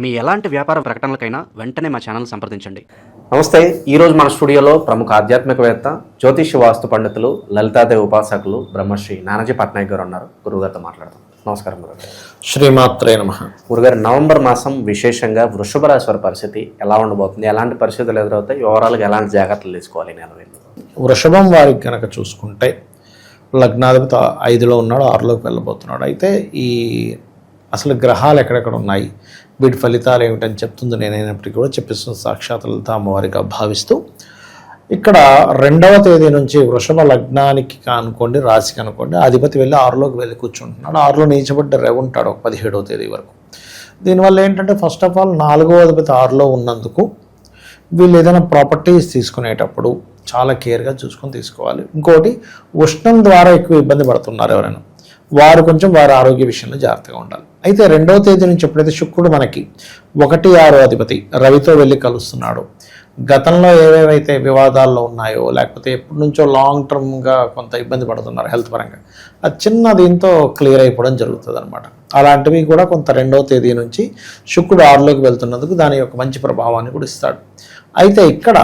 మీ ఎలాంటి వ్యాపార ప్రకటనలకైనా వెంటనే మా ఛానల్ సంప్రదించండి. నమస్తే ఈరోజు మన స్టూడియోలో ప్రముఖ ఆధ్యాత్మికవేత్త జ్యోతిష్య వాస్తు పండితులు లలితాదేవి ఉపాసకులు బ్రహ్మశ్రీ నానాజీ పట్నాయక్ గారు ఉన్నారు. గురుగారితో మాట్లాడదాం. నమస్కారం గురుగారు. శ్రీమాత్రే నమ. గురుగారు నవంబర్ మాసం విశేషంగా వృషభ రాశి వారి పరిస్థితి ఎలా ఉండబోతుంది? ఎలాంటి పరిస్థితులు ఎదురవుతాయి? ఓవరాల్గా ఎలాంటి జాగ్రత్తలు తీసుకోవాలి నెల రోజులు? వృషభం వారికి కనుక చూసుకుంటే లగ్నాధిపతి ఐదులో ఉన్నాడు ఆరులోకి వెళ్ళబోతున్నాడు. అయితే ఈ అసలు గ్రహాలు ఎక్కడెక్కడ ఉన్నాయి? వీటి ఫలితాలు ఏమిటని చెప్తుంది నేనైనప్పటికీ కూడా చెప్పిస్తున్న సాక్షాత్ లలిత అమ్మవారిగా భావిస్తూ ఇక్కడ రెండవ తేదీ నుంచి వృషభ లగ్నానికి అనుకోండి రాశికి అనుకోండి అధిపతి వెళ్ళి ఆరులోకి వెళ్ళి కూర్చుంటున్నాడు. ఆరులో నీచబడ్డ రెవ్ ఉంటాడు ఒక పదిహేడవ తేదీ వరకు. దీనివల్ల ఏంటంటే ఫస్ట్ ఆఫ్ ఆల్ నాలుగో అధిపతి ఆరులో ఉన్నందుకు వీళ్ళు ఏదైనా ప్రాపర్టీస్ తీసుకునేటప్పుడు చాలా కేర్గా చూసుకొని తీసుకోవాలి. ఇంకోటి ఉష్ణం ద్వారా ఎక్కువ ఇబ్బంది పడుతున్నారు ఎవరైనా. వారు కొంచెం వారి ఆరోగ్య విషయంలో జాగ్రత్తగా ఉండాలి. అయితే రెండవ తేదీ నుంచి ఎప్పుడైతే శుక్రుడు మనకి ఒకటి ఆరో అధిపతి రవితో వెళ్ళి కలుస్తున్నాడు గతంలో ఏవేవైతే వివాదాల్లో ఉన్నాయో లేకపోతే ఎప్పటి నుంచో లాంగ్ టర్మ్గా కొంత ఇబ్బంది పడుతున్నారు హెల్త్ పరంగా అది చిన్న దీంతో క్లియర్ అయిపోవడం జరుగుతుంది అనమాట అలాంటివి కూడా కొంత రెండవ తేదీ నుంచి శుక్రుడు ఆరులోకి వెళ్తున్నందుకు దాని యొక్క మంచి ప్రభావాన్ని కూడా ఇస్తాడు. అయితే ఇక్కడ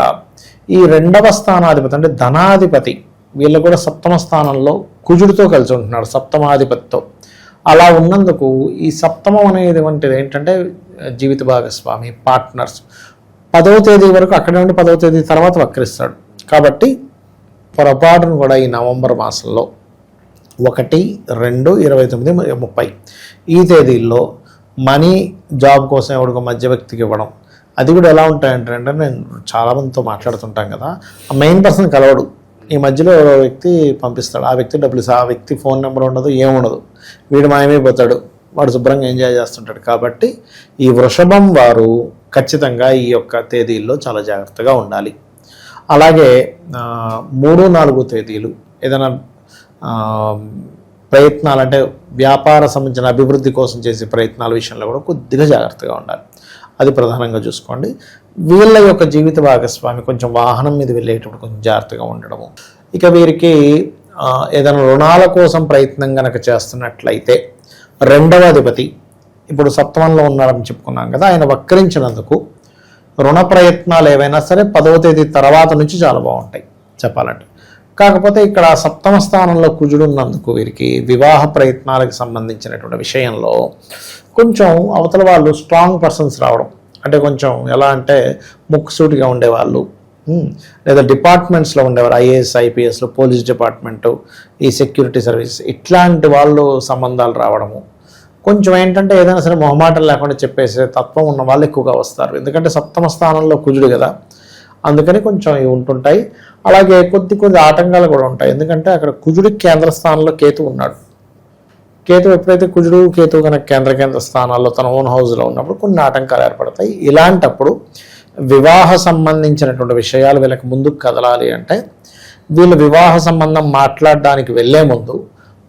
ఈ రెండవ స్థానాధిపతి అంటే ధనాధిపతి వీళ్ళు కూడా సప్తమ స్థానంలో కుజుడితో కలిసి ఉంటున్నారు సప్తమాధిపతితో. అలా ఉన్నందుకు ఈ సప్తమం అనేటువంటిది ఏంటంటే జీవిత భాగస్వామి పార్ట్నర్స్ పదవ తేదీ వరకు అక్కడ నుండి పదవ తేదీ తర్వాత వక్రిస్తాడు. కాబట్టి పొరపాటును కూడా ఈ నవంబర్ మాసంలో ఒకటి రెండు ఇరవై తొమ్మిది ముప్పై ఈ తేదీల్లో మనీ జాబ్ కోసం ఎవడికో మధ్య వ్యక్తికి ఇవ్వడం. అది కూడా ఎలా ఉంటాయంటే అంటే నేను చాలామందితో మాట్లాడుతుంటాం కదా ఆ మెయిన్ పర్సన్ కలవడు. ఈ మధ్యలో ఎవరో వ్యక్తి పంపిస్తాడు. ఆ వ్యక్తి డబ్బులు ఆ వ్యక్తి ఫోన్ నెంబర్ ఉండదు ఏముండదు వీడు మాయమైపోతాడు వాడు శుభ్రంగా ఎంజాయ్ చేస్తుంటాడు. కాబట్టి ఈ వృషభం వారు ఖచ్చితంగా ఈ యొక్క తేదీల్లో చాలా జాగ్రత్తగా ఉండాలి. అలాగే మూడు నాలుగు తేదీలు ఏదైనా ప్రయత్నాలు అంటే వ్యాపార సంబంధించిన అభివృద్ధి కోసం చేసే ప్రయత్నాల విషయంలో కూడా కొద్దిగా జాగ్రత్తగా ఉండాలి. అది ప్రధానంగా చూసుకోండి. వీళ్ళ యొక్క జీవిత భాగస్వామి కొంచెం వాహనం మీద వెళ్ళేటప్పుడు కొంచెం జాగ్రత్తగా ఉండడము. ఇక వీరికి ఏదైనా రుణాల కోసం ప్రయత్నం కనుక చేస్తున్నట్లయితే రెండవ అధిపతి ఇప్పుడు సప్తమంలో ఉన్నారని చెప్పుకున్నాం కదా ఆయన వక్రించినందుకు రుణ ప్రయత్నాలు ఏవైనా సరే పదవ తేదీ తర్వాత నుంచి చాలా బాగుంటాయి చెప్పాలంటే. కాకపోతే ఇక్కడ సప్తమ స్థానంలో కుజుడు ఉన్నందుకు వీరికి వివాహ ప్రయత్నాలకు సంబంధించినటువంటి విషయంలో కొంచెం అవతల వాళ్ళు స్ట్రాంగ్ పర్సన్స్ రావడం అంటే కొంచెం ఎలా అంటే ముక్కుసూటిగా ఉండేవాళ్ళు. లేదా డిపార్ట్మెంట్స్లో ఉండేవారు ఐఏఎస్ ఐపీఎస్లో పోలీస్ డిపార్ట్మెంటు ఈ సెక్యూరిటీ సర్వీస్ ఇట్లాంటి వాళ్ళు సంబంధాలు రావడము. కొంచెం ఏంటంటే ఏదైనా సరే మొహమాటం లేకుండా చెప్పేసే తత్వం ఉన్న వాళ్ళు ఎక్కువగా వస్తారు. ఎందుకంటే సప్తమ స్థానంలో కుజుడు కదా. అందుకని కొంచెం ఇవి ఉంటుంటాయి. అలాగే కొద్ది కొద్ది ఆటంకాలు కూడా ఉంటాయి. ఎందుకంటే అక్కడ కుజుడి కేంద్ర స్థానంలో కేతు ఉన్నాడు. కేతు ఎప్పుడైతే కుజుడు కేతు కనుక కేంద్ర కేంద్ర స్థానాల్లో తన ఓన్ హౌస్లో ఉన్నప్పుడు కొన్ని ఆటంకాలు ఏర్పడతాయి. ఇలాంటప్పుడు వివాహ సంబంధించినటువంటి విషయాలు వీళ్ళకి ముందుకు కదలాలి అంటే వీళ్ళు వివాహ సంబంధం మాట్లాడడానికి వెళ్ళే ముందు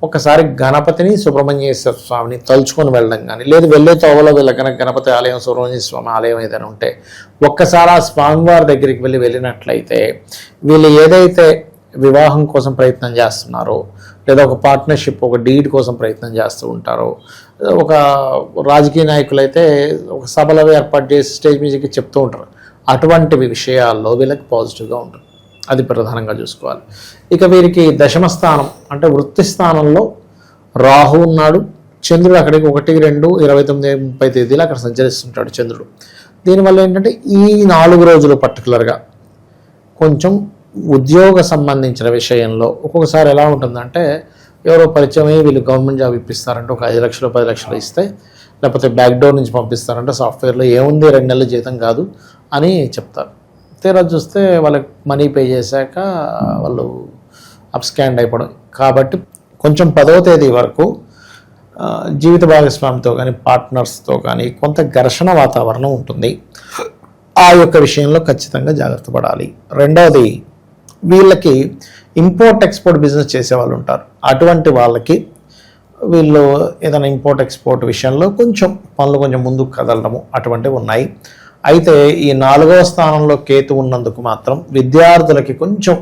ఒకసారి గణపతిని సుబ్రహ్మణ్యేశ్వర స్వామిని తలుచుకొని వెళ్ళడం కానీ లేదు వెళ్ళే తోవలో వీళ్ళ కనుక గణపతి ఆలయం సుబ్రహ్మణ్య స్వామి ఆలయం ఏదైనా ఉంటే ఒక్కసారి ఆ స్వామివారి దగ్గరికి వెళ్ళి వెళ్ళినట్లయితే వీళ్ళు ఏదైతే వివాహం కోసం ప్రయత్నం చేస్తున్నారో లేదా ఒక పార్ట్నర్షిప్ ఒక డీడ్ కోసం ప్రయత్నం చేస్తూ ఉంటారు. ఒక రాజకీయ నాయకులు అయితే ఒక సభలవి ఏర్పాటు చేసి స్టేజ్ మీదకి చెప్తూ ఉంటారు. అటువంటి విషయాల్లో వీళ్ళకి పాజిటివ్గా ఉంటుంది. అది ప్రధానంగా చూసుకోవాలి. ఇక వీరికి దశమ స్థానం అంటే వృత్తి స్థానంలో రాహు ఉన్నాడు. చంద్రుడు అక్కడికి ఒకటి రెండు ఇరవై తొమ్మిది ముప్పై తేదీలు అక్కడ సంచరిస్తుంటాడు చంద్రుడు. దీనివల్ల ఏంటంటే ఈ నాలుగు రోజులు పర్టికులర్గా కొంచెం ఉద్యోగ సంబంధించిన విషయంలో ఒక్కొక్కసారి ఎలా ఉంటుందంటే ఎవరో పరిచయం వీళ్ళు గవర్నమెంట్ జాబ్ ఇప్పిస్తారంటే ఒక ఐదు లక్షలు పది లక్షలు ఇస్తే లేకపోతే బ్యాక్ డోర్ నుంచి పంపిస్తారంటే సాఫ్ట్వేర్లో ఏముంది రెండు నెలల జీతం కాదు అని చెప్తారు. తీరా చూస్తే వాళ్ళకి మనీ పే చేశాక వాళ్ళు అప్స్కాండ్ అయిపోవడం. కాబట్టి కొంచెం పదవ తేదీ వరకు జీవిత భాగస్వామితో కానీ పార్ట్నర్స్తో కానీ కొంత ఘర్షణ వాతావరణం ఉంటుంది. ఆ యొక్క విషయంలో ఖచ్చితంగా జాగ్రత్త పడాలి. రెండవది వీళ్ళకి ఇంపోర్ట్ ఎక్స్పోర్ట్ బిజినెస్ చేసే వాళ్ళు ఉంటారు. అటువంటి వాళ్ళకి వీళ్ళు ఏదైనా ఇంపోర్ట్ ఎక్స్పోర్ట్ విషయంలో కొంచెం పనులు కొంచెం ముందుకు కదలడము అటువంటివి ఉన్నాయి. అయితే ఈ నాలుగవ స్థానంలో కేతు ఉన్నందుకు మాత్రం విద్యార్థులకి కొంచెం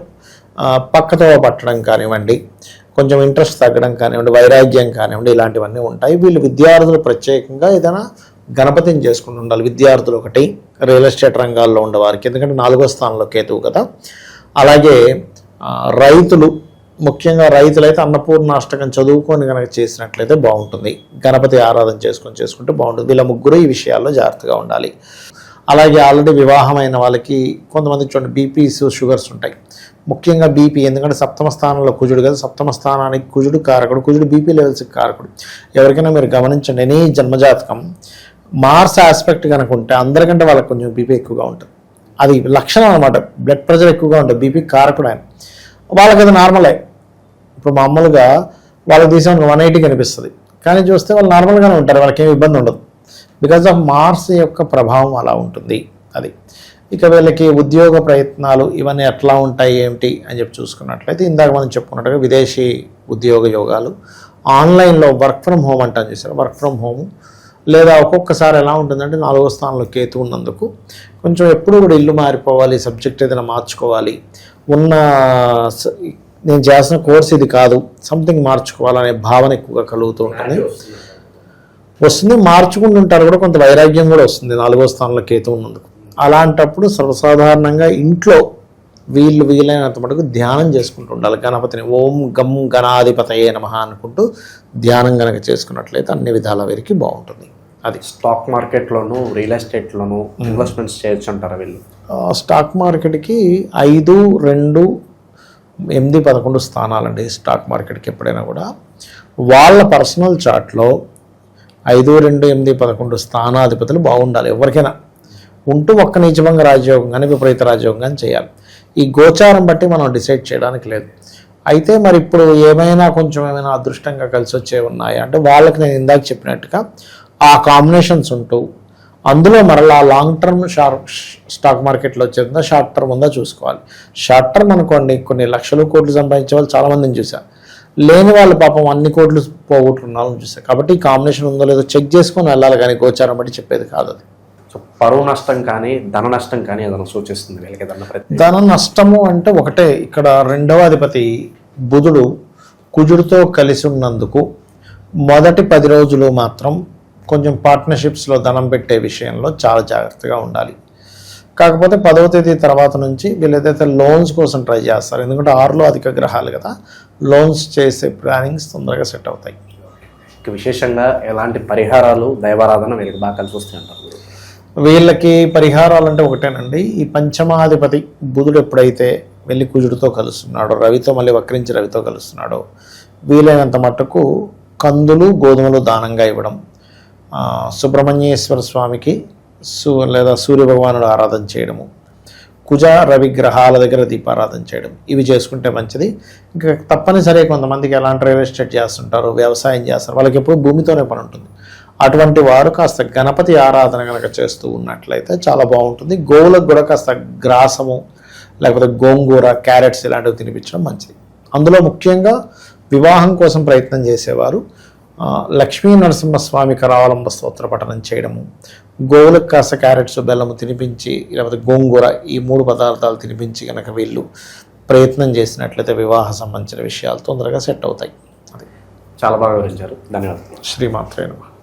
పక్కతో పట్టడం కానివ్వండి కొంచెం ఇంట్రెస్ట్ తగ్గడం కానివ్వండి వైరాగ్యం కానివ్వండి ఇలాంటివన్నీ ఉంటాయి. వీళ్ళు విద్యార్థులు ప్రత్యేకంగా ఏదైనా గణపతిని చేసుకుంటూ ఉండాలి. విద్యార్థులు ఒకటి రియల్ ఎస్టేట్ రంగాల్లో ఉండేవారికి. ఎందుకంటే నాలుగో స్థానంలో కేతువు కదా. అలాగే రైతులు ముఖ్యంగా రైతులైతే అన్నపూర్ణ అష్టకం చదువుకొని కనుక చేసినట్లయితే బాగుంటుంది. గణపతి ఆరాధన చేసుకొని చేసుకుంటే బాగుంటుంది. వీళ్ళ ముగ్గురు ఈ విషయాల్లో జాగ్రత్తగా ఉండాలి. అలాగే ఆల్రెడీ వివాహమైన వాళ్ళకి కొంతమంది చూడండి బీపీస్ షుగర్స్ ఉంటాయి. ముఖ్యంగా బీపీ ఎందుకంటే సప్తమ స్థానంలో కుజుడు కదా సప్తమ స్థానానికి కుజుడు కారకుడు కుజుడు బీపీ లెవెల్స్కి కారకుడు. ఎవరికైనా మీరు గమనించండి ఎనీ జన్మజాతకం మార్స్ ఆస్పెక్ట్ కనుక ఉంటే అందరికంటే వాళ్ళకి కొంచెం బీపీ ఎక్కువగా ఉంటుంది. అది లక్షణం అనమాట బ్లడ్ ప్రెషర్ ఎక్కువగా ఉంటుంది బీపీ కారకుడు ఆయన వాళ్ళకి అది నార్మలే. ఇప్పుడు మామూలుగా వాళ్ళకి తీసిన వన్ ఎయిటీ కనిపిస్తుంది. కానీ చూస్తే వాళ్ళు నార్మల్గానే ఉంటారు వాళ్ళకి ఏమి ఇబ్బంది ఉండదు. బికాజ్ ఆఫ్ మార్స్ యొక్క ప్రభావం అలా ఉంటుంది అది. ఇక వీళ్ళకి ఉద్యోగ ప్రయత్నాలు ఇవన్నీ ఎట్లా ఉంటాయి ఏమిటి అని చెప్పి చూసుకున్నట్లయితే ఇందాక మనం చెప్పుకున్నట్టుగా విదేశీ ఉద్యోగ యోగాలు ఆన్లైన్లో వర్క్ ఫ్రమ్ హోమ్ అంటాం చేశారు వర్క్ ఫ్రమ్ హోమ్ లేదా ఒక్కొక్కసారి ఎలా ఉంటుందంటే నాలుగో స్థానంలో కేతు ఉన్నందుకు కొంచెం ఎప్పుడు కూడా ఇల్లు మారిపోవాలి సబ్జెక్ట్ ఏదైనా మార్చుకోవాలి. ఉన్న నేను చేసిన కోర్స్ ఇది కాదు. సంథింగ్ మార్చుకోవాలనే భావన ఎక్కువగా కలుగుతూ ఉంటుంది. వస్తుంది మార్చుకుంటుంటారు కూడా కొంత వైరాగ్యం కూడా వస్తుంది నాలుగో స్థానంలో కేతు ఉన్నందుకు. అలాంటప్పుడు సర్వసాధారణంగా ఇంట్లో వీళ్ళు వీలైనంత మటుకు ధ్యానం చేసుకుంటూ ఉండాలి. గణపతిని ఓం గం గణాధిపతయే నమ అనుకుంటూ ధ్యానం గనక చేసుకున్నట్లయితే అన్ని విధాల వీరికి బాగుంటుంది. అది స్టాక్ మార్కెట్లోను రియల్ ఎస్టేట్లోను ఇన్వెస్ట్మెంట్స్ చేయొచ్చు అంటారా వీళ్ళు? స్టాక్ మార్కెట్కి ఐదు రెండు ఎనిమిది పదకొండు స్థానాలండి స్టాక్ మార్కెట్కి ఎప్పుడైనా కూడా. వాళ్ళ పర్సనల్ చార్ట్లో ఐదు రెండు ఎనిమిది పదకొండు స్థానాధిపతులు బాగుండాలి ఎవరికైనా. ఉంటూ ఒక్క నీచభంగ రాజయోగం కానీ విపరీత రాజయోగం కానీ చేయాలి. ఈ గోచారం బట్టి మనం డిసైడ్ చేయడానికి లేదు. అయితే మరి ఇప్పుడు ఏమైనా కొంచెం ఏమైనా అదృష్టంగా కలిసి వచ్చేవి ఉన్నాయా? అంటే వాళ్ళకి నేను ఇందాక చెప్పినట్టుగా ఆ కాంబినేషన్స్ ఉంటూ అందులో మరలా లాంగ్ టర్మ్ షార్ట్ స్టాక్ మార్కెట్లో వచ్చేదా షార్ట్ టర్మ్ ఉందా చూసుకోవాలి. షార్ట్ టర్మ్ అనుకోండి కొన్ని లక్షలు కోట్లు సంపాదించే వాళ్ళు చాలా మందిని చూసా. లేని వాళ్ళు పాపం అన్ని కోట్లు పోగొట్టుకున్న వాళ్ళని చూసా. కాబట్టి ఈ కాంబినేషన్ ఉందో లేదో చెక్ చేసుకొని వెళ్ళాలి కానీ గోచారం బట్టి చెప్పేది కాదు అది. సో పరువు నష్టం కానీ ధన నష్టం కానీ ఏదైనా సూచిస్తుంది వీళ్ళకి ఏదన్నా ప్రతి ధన నష్టము అంటే ఒకటే. ఇక్కడ రెండవ అధిపతి బుధుడు కుజుడితో కలిసి ఉన్నందుకు మొదటి పది రోజులు మాత్రం కొంచెం పార్ట్నర్షిప్స్లో ధనం పెట్టే విషయంలో చాలా జాగ్రత్తగా ఉండాలి. కాకపోతే పదవ తేదీ తర్వాత నుంచి వీళ్ళు ఏదైతే లోన్స్ కోసం ట్రై చేస్తారు ఎందుకంటే ఆరులో అధిక గ్రహాలు కదా లోన్స్ చేసే ప్లానింగ్స్ తొందరగా సెట్ అవుతాయి. ఇక విశేషంగా ఎలాంటి పరిహారాలు దైవారాధన వీళ్ళకి బాగా కలిసి వస్తాయి అంటారు? వీళ్ళకి పరిహారాలు అంటే ఒకటేనండి ఈ పంచమాధిపతి బుధుడు ఎప్పుడైతే వెళ్ళి కుజుడితో కలుస్తున్నాడో రవితో మళ్ళీ వక్రించి రవితో కలుస్తున్నాడో వీలైనంత మట్టుకు కందులు గోధుమలు దానంగా ఇవ్వడం సుబ్రహ్మణ్యేశ్వర స్వామికి సూ లేదా సూర్య భగవానుడు ఆరాధన చేయడము కుజ రవి గ్రహాల దగ్గర దీపారాధన చేయడం ఇవి చేసుకుంటే మంచిది. ఇంకా తప్పనిసరి కొంతమందికి ఎలాంటి రియల్ ఎస్టేట్ చేస్తుంటారు వ్యవసాయం చేస్తారు వాళ్ళకి ఎప్పుడు భూమితోనే పని ఉంటుంది. అటువంటి వారు కాస్త గణపతి ఆరాధన కనుక చేస్తూ ఉన్నట్లయితే చాలా బాగుంటుంది. గోవులకు కూడా కాస్త గ్రాసము లేకపోతే గోంగూర క్యారెట్స్ ఇలాంటివి తినిపించడం మంచిది. అందులో ముఖ్యంగా వివాహం కోసం ప్రయత్నం చేసేవారు. లక్ష్మీ నరసింహస్వామి కరావలంబ స్తోత్ర పఠనం చేయడము గోవులకు కాస్త క్యారెట్స్ బెల్లము తినిపించి లేకపోతే గోంగూర ఈ మూడు పదార్థాలు తినిపించి కనుక వీళ్ళు ప్రయత్నం చేసినట్లయితే వివాహ సంబంధించిన విషయాలు తొందరగా సెట్ అవుతాయి. అది. చాలా బాగా వివరించారు. ధన్యవాదాలు. శ్రీమాత్రే నమః.